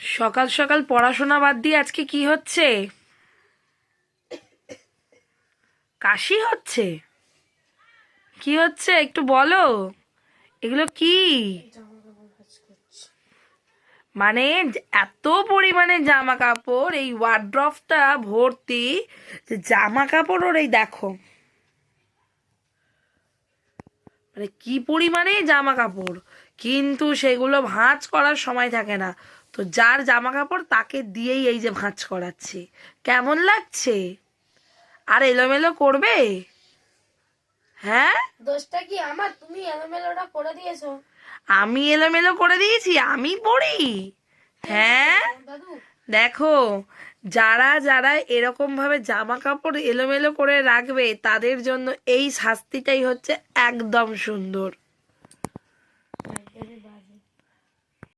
সকাল সকাল পড়াশোনা বাদ দিয়ে আজকে কি হচ্ছে? কাশি হচ্ছে? কি হচ্ছে? একটু বলো। এগুলো কি? মানে এত পরিমাণে জামা কাপড়, এই ওয়ার্ড্রফটা ভর্তি, জামা কাপড় ওর এই দেখো। মানে কি পরিমাণে জামা কাপড় কিন্তু সেগুলো ভাঁজ করার সময় থাকে না। তো যার জামা কাপড় তাকে দিয়েই এই যে ভাঁজ করাচ্ছি। কেমন লাগছে? আর এলোমেলো করবে? হ্যাঁ? দোষটা কি আমার? তুমি এলোমেলোটা করে দিয়েছ। আমি এলোমেলো করে দিয়েছি আমি পড়ি। হ্যাঁ? দাদু দেখো, যারা যারা এরকমভাবে জামা কাপড় এলোমেলো করে রাখবে, তাদের জন্য এই শাস্তিটাই হচ্ছে একদম সুন্দর।